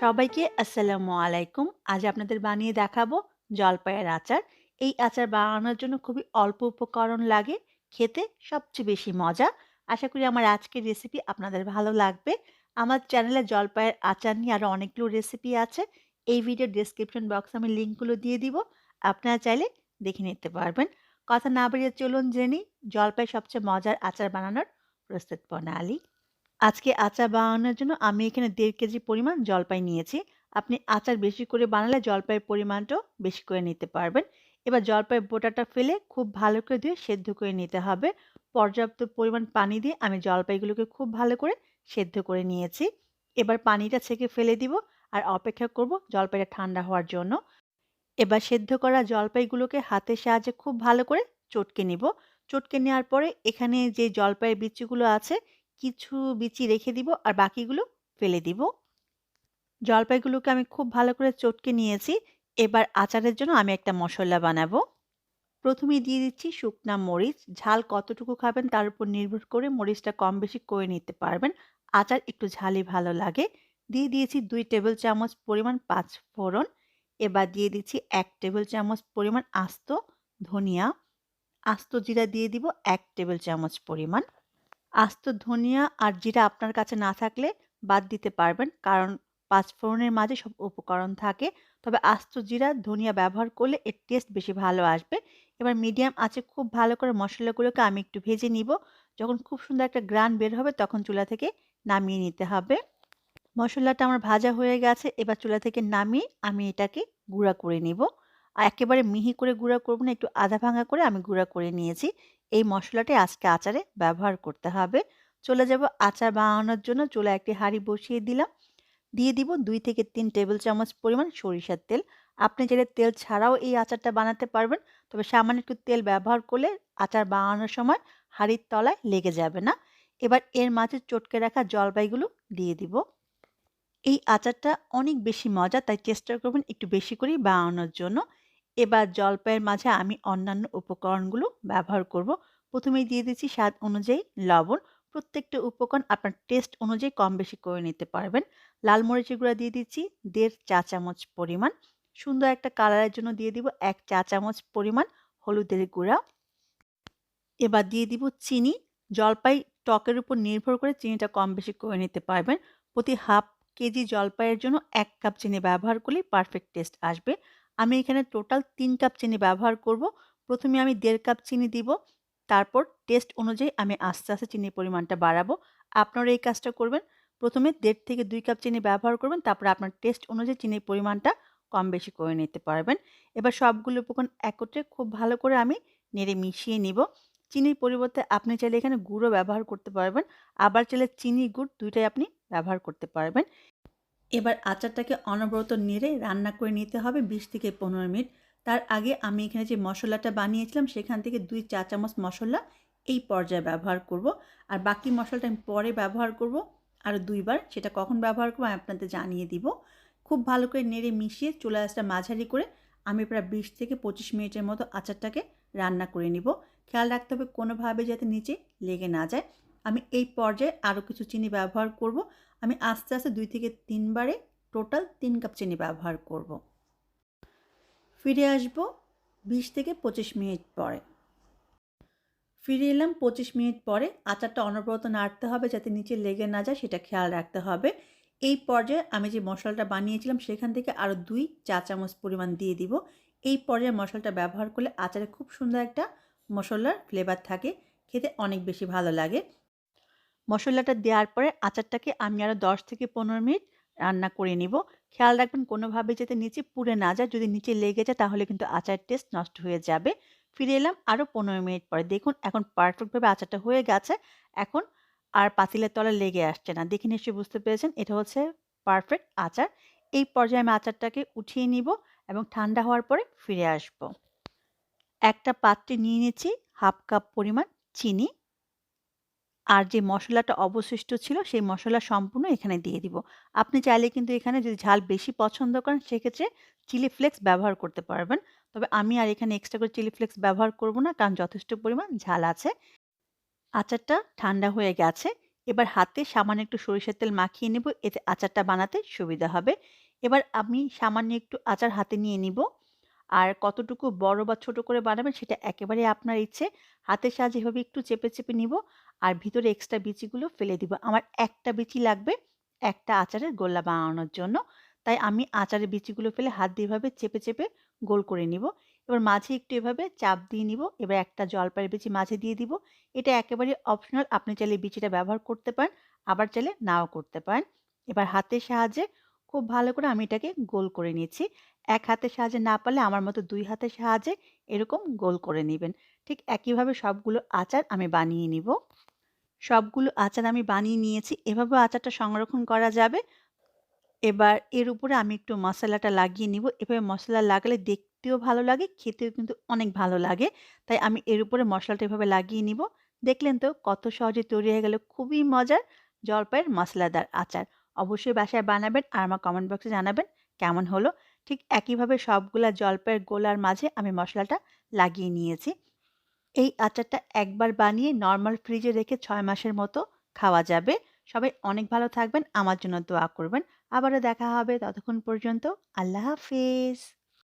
সবাইকে আসসালামু আলাইকুম। আজ আপনাদের বানিয়ে দেখাবো জলপাইয়ের আচার। এই আচার বানানোর জন্য খুবই অল্প উপকরণ লাগে। খেতে সবচেয়ে বেশি মজা। আশা করি আমার আজকের রেসিপি আপনাদের ভালো লাগবে। আমার চ্যানেলে জলপাইয়ের আচার নিয়ে আরও অনেকগুলো রেসিপি আছে। এই ভিডিও ডেসক্রিপশন বক্সে আমি লিঙ্কগুলো দিয়ে দিব। আপনারা চাইলে দেখে নিতে পারবেন। কথা না বাড়িয়ে চলুন জেনে নিই জলপাইয়ের সবচেয়ে মজার আচার বানানোর প্রস্তুত প্রণালী। আজকে আচার বানানোর জন্য আমি এখানে দেড় কেজি পরিমাণ জলপাই নিয়েছি। আপনি আচার বেশি করে বানালে জলপাইয়ের পরিমাণটাও বেশি করে নিতে পারবেন। এবার জলপাই বোটাটা ফেলে খুব ভালো করে দিয়ে সেদ্ধ করে নিতে হবে। পর্যাপ্ত পরিমাণ পানি দিয়ে আমি জলপাইগুলোকে খুব ভালো করে সেদ্ধ করে নিয়েছি। এবার পানিটা ছেঁকে ফেলে দিব আর অপেক্ষা করব জলপাইটা ঠান্ডা হওয়ার জন্য। এবার সেদ্ধ করা জলপাইগুলোকে হাতের সাহায্যে খুব ভালো করে চটকে নিব। চটকে নেওয়ার পরে এখানে যে জলপাইয়ের বিচিগুলো আছে কিছু বিচি রেখে দিব আর বাকিগুলো ফেলে দিব। জলপাইগুলোকে আমি খুব ভালো করে চটকে নিয়েছি। এবার আচারের জন্য আমি একটা মশলা বানাবো। প্রথমে দিয়ে দিচ্ছি শুকনা মরিচ। ঝাল কতটুকু খাবেন তার উপর নির্ভর করে মরিচটা কম বেশি করে নিতে পারবেন। আচার একটু ঝালই ভালো লাগে। দিয়ে দিয়েছি দুই টেবিল চামচ পরিমাণ পাঁচ ফোড়ন। এবার দিয়ে দিচ্ছি এক টেবিল চামচ পরিমাণ আস্ত ধনিয়া। আস্ত জিরা দিয়ে দিব এক টেবিল চামচ পরিমাণ। আস্ত ধনিয়া আর জিরা আপনার কাছে না থাকলে বাদ দিতে পারবেন। কারণ পাঁচফোড়নের মাঝে সব উপকরণ থাকে। তবে আস্ত জিরা, ধনিয়া ব্যবহার করলে এর টেস্ট বেশি ভালো আসবে। এবার মিডিয়াম আছে খুব ভালো করে মশলাগুলোকে আমি একটু ভেজে নিব। যখন খুব সুন্দর একটা গ্রান বের হবে তখন চুলা থেকে নামিয়ে নিতে হবে। মশলাটা আমার ভাজা হয়ে গেছে। এবার চুলা থেকে নামিয়ে আমি এটাকে গুঁড়া করে নিব। আর একেবারে মিহি করে গুঁড়া করব না, একটু আধা ভাঙা করে আমি গুঁড়া করে নিয়েছি। এই মশলাটি আজকে আচারে ব্যবহার করতে হবে। চলে যাব আচার বানানোর জন্য। চুলা একটি হাঁড়ি বসিয়ে দিলাম। দিয়ে দিব দুই থেকে তিন টেবিল চামচ পরিমাণ সরিষার তেল। আপনি চাইলে তেল ছাড়াও এই আচারটা বানাতে পারবেন। তবে সামান্য একটু তেল ব্যবহার করলে আচার বানানোর সময় হাঁড়ির তলায় লেগে যাবে না। এবার এর মাঝে চটকে রাখা জলপাইগুলো দিয়ে দিব। এই আচারটা অনেক বেশি মজা তাই চেষ্টা করবেন একটু বেশি করেই বানানোর জন্য। এবার জলপাইয়ের মাঝে আমি অন্যান্য উপকরণগুলো ব্যবহার করব। প্রথমেই দিয়ে দিচ্ছি স্বাদ অনুযায়ী লবণ। প্রত্যেকটা উপকরণ আপনার টেস্ট অনুযায়ী কম বেশি করে নিতে পারবেন। লাল মরিচের গুঁড়া দিয়ে দিচ্ছি দেড় চা চামচ পরিমাণ। সুন্দর একটা কালারের জন্য দিয়ে দিব এক চা চামচ পরিমাণ হলুদের গুঁড়া। এবার দিয়ে দিব চিনি। জলপাই টকের উপর নির্ভর করে চিনিটা কম বেশি করে নিতে পারবেন। প্রতি হাফ কেজি জলপাইয়ের জন্য এক কাপ চিনি ব্যবহার করলেই পারফেক্ট টেস্ট আসবে। আমি এখানে টোটাল তিন কাপ চিনি ব্যবহার করব। প্রথমে আমি দেড় কাপ চিনি দিব, তারপর টেস্ট অনুযায়ী আমি আস্তে আস্তে চিনির পরিমাণটা বাড়াবো। আপনারা এই কাজটা করবেন। প্রথমে দেড় থেকে দুই কাপ চিনি ব্যবহার করবেন, তারপর আপনার টেস্ট অনুযায়ী চিনির পরিমাণটা কম বেশি করে নিতে পারবেন। এবার সবগুলো উপকরণ একত্রে খুব ভালো করে আমি নেড়ে মিশিয়ে নিব। চিনির পরিবর্তে আপনি চাইলে এখানে গুঁড়ো ব্যবহার করতে পারবেন, আবার চাইলে চিনি গুড় দুইটাই আপনি ব্যবহার করতে পারবেন। এবার আচারটাকে অনবরত নেড়ে রান্না করে নিতে হবে বিশ থেকে পনেরো মিনিট। তার আগে আমি এখানে যে মশলাটা বানিয়েছিলাম, সেখান থেকে দুই চা চামচ মশলা এই পর্যায়ে ব্যবহার করব। আর বাকি মশলাটা আমি পরে ব্যবহার করব। আর দুইবার, সেটা কখন ব্যবহার করব আমি আপনাদের জানিয়ে দিব। খুব ভালো করে নেড়ে মিশিয়ে চুলা আঁচটা মাঝারি করে আমি প্রায় বিশ থেকে পঁচিশ মিনিটের মতো আচারটাকে রান্না করে নিব। খেয়াল রাখতে হবে কোনোভাবে যাতে নিচে লেগে না যায়। আমি এই পর্যায়ে আরও কিছু চিনি ব্যবহার করব। আমি আস্তে আস্তে দুই থেকে তিনবারে টোটাল তিন কাপ চিনি ব্যবহার করব। ফিরে আসব বিশ থেকে পঁচিশ মিনিট পরে। ফিরে এলাম পঁচিশ মিনিট পরে। আচারটা অনবরত নাড়তে হবে যাতে নিচে লেগে না যায়, সেটা খেয়াল রাখতে হবে। এই পর্যায়ে আমি যে মশলাটা বানিয়েছিলাম, সেখান থেকে আরও দুই চা চামচ পরিমাণ দিয়ে দিব। এই পর্যায়ে মশলাটা ব্যবহার করলে আচারে খুব সুন্দর একটা মশলার ফ্লেভার থাকে। খেতে অনেক বেশি ভালো লাগে। মশলাটা দেওয়ার পরে আচারটাকে আমি আরও দশ থেকে পনেরো মিনিট রান্না করে নিব। খেয়াল রাখবেন কোনোভাবে যাতে নিচে পুড়ে না যায়, যদি নিচে লেগে যায় তাহলে কিন্তু আচার টেস্ট নষ্ট হয়ে যাবে। ফিরে এলাম আরও পনেরো মিনিট পরে। দেখুন এখন পারফেক্টভাবে আচারটা হয়ে গেছে। এখন আর পাতিলের তলা লেগে আসছে না। দেখে নিশ্চয়ই বুঝতে পেরেছেন, এটা হচ্ছে পারফেক্ট আচার। এই পর্যায়ে আমি আচারটাকে উঠিয়ে নিব এবং ঠান্ডা হওয়ার পরে ফিরে আসব। একটা পাত্রে নিয়ে নিচ্ছি হাফ কাপ পরিমাণ চিনি। আর যে মশলাটা অবশিষ্ট ছিল, সেই মশলা সম্পূর্ণ এখানে দিয়ে দিব। আপনি চাইলে কিন্তু এখানে যদি ঝাল বেশি পছন্দ করেন, সেক্ষেত্রে চিলি ফ্লেক্স ব্যবহার করতে পারবেন। তবে আমি আর এখানে এক্সট্রা করে চিলি ফ্লেক্স ব্যবহার করব না, কারণ যথেষ্ট পরিমাণ ঝাল আছে। আচারটা ঠান্ডা হয়ে গেছে। এবার হাতে সামান্য একটু সরিষার তেল মাখিয়ে নেব। এতে আচারটা বানাতে সুবিধা হবে। এবার আমি সামান্য একটু আচার হাতে নিয়ে নিব। আর কতটুকু বড় বা ছোট করে বানাবেন সেটা একেবারে আপনার ইচ্ছে। হাতের সাহায্যে এভাবে একটু চেপে চেপে নিব আর ভিতরে এক্সট্রা বিচিগুলো ফেলে দিব। আমার একটা বিচি লাগবে একটা আচারের গোল্লা বানানোর জন্য। তাই আমি আচারের বিচিগুলো ফেলে হাত দিয়ে এভাবে চেপে চেপে গোল করে নিব। এবার মাঝে একটু এভাবে চাপ দিয়ে নিব। এবার একটা জলপাইয়ের বিচি মাঝে দিয়ে দিব। এটা একেবারে অপশনাল আপনি চাইলে বিচিটা ব্যবহার করতে পারেন, আবার চাইলে নাও করতে পারেন। এবার হাতের সাহায্যে খুব ভালো করে আমি এটাকে গোল করে নিয়েছি। এক হাতের সাহায্যে না পারলে আমার মতো দুই হাতের সাহায্যে এরকম গোল করে নেবেন। ঠিক একইভাবে সবগুলো আচার আমি বানিয়ে নিব। সবগুলো আচার আমি বানিয়ে নিয়েছি। এভাবে আচারটা সংরক্ষণ করা যাবে। এবার এর উপরে আমি একটু মশলাটা লাগিয়ে নিব। এভাবে মশলা লাগালে দেখতেও ভালো লাগে, খেতেও কিন্তু অনেক ভালো লাগে। তাই আমি এর উপরে মশলাটা এভাবে লাগিয়ে নিব। দেখলেন তো কত সহজে তৈরি হয়ে গেল। খুবই মজার জলপাইয়ের মশলাদার আচার। অবশ্যই বাসায় বানাবেন আর আমার কমেন্ট বক্সে জানাবেন কেমন হলো। ঠিক একইভাবে সবগুলা জলপাইয়ের গোলার মাঝে আমি মশলাটা লাগিয়ে নিয়েছি। এই আচারটা একবার বানিয়ে নর্মাল ফ্রিজে রেখে ছয় মাসের মতো খাওয়া যাবে। সবাই অনেক ভালো থাকবেন, আমার জন্য দোয়া করবেন। আবারও দেখা হবে ততক্ষণ পর্যন্ত, আল্লাহ হাফিজ।